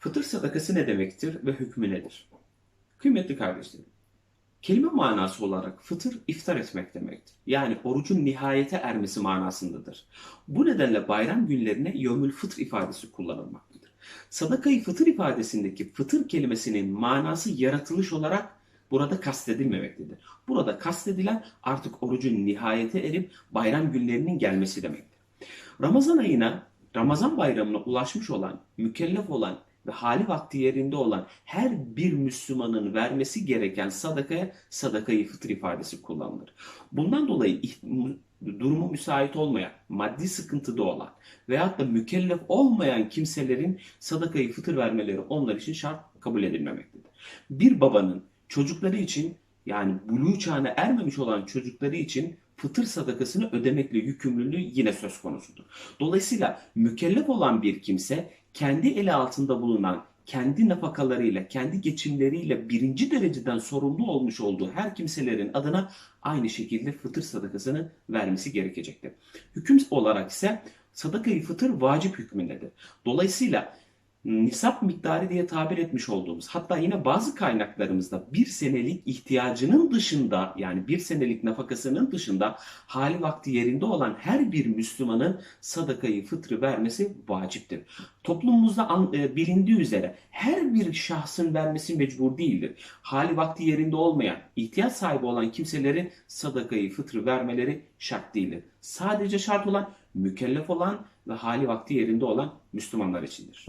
Fıtır sadakası ne demektir ve hükmü nedir? Kıymetli kardeşlerim, kelime manası olarak fıtır iftar etmek demektir. Yani orucun nihayete ermesi manasındadır. Bu nedenle bayram günlerine yömül fıtr ifadesi kullanılmaktadır. Sadakayı fıtır ifadesindeki fıtır kelimesinin manası yaratılış olarak burada kastedilmemektedir. Burada kastedilen artık orucun nihayete erip bayram günlerinin gelmesi demektir. Ramazan ayına, Ramazan bayramına ulaşmış olan, mükellef olan ve hali vakti yerinde olan her bir Müslümanın vermesi gereken sadakaya sadakayı fıtır ifadesi kullanılır. Bundan dolayı durumu müsait olmayan, maddi sıkıntıda olan veyahut da mükellef olmayan kimselerin sadakayı fıtır vermeleri onlar için şart kabul edilmemektedir. Bir babanın çocukları için yani buluğ çağına ermemiş olan çocukları için fıtır sadakasını ödemekle yükümlülüğü yine söz konusudur. Dolayısıyla mükellef olan bir kimse kendi eli altında bulunan kendi nafakalarıyla, kendi geçimleriyle birinci dereceden sorumlu olmuş olduğu her kimselerin adına aynı şekilde fıtır sadakasını vermesi gerekecektir. Hüküm olarak ise sadakayı fıtır vacip hükmündedir. Dolayısıyla nisap miktarı diye tabir etmiş olduğumuz hatta yine bazı kaynaklarımızda bir senelik ihtiyacının dışında yani bir senelik nafakasının dışında hali vakti yerinde olan her bir Müslümanın sadakayı fıtrı vermesi vaciptir. Toplumumuzda e, bilindiği üzere her bir şahsın vermesi mecbur değildir. Hali vakti yerinde olmayan, ihtiyaç sahibi olan kimselerin sadakayı fıtrı vermeleri şart değildir. Sadece şart olan mükellef olan ve hali vakti yerinde olan Müslümanlar içindir.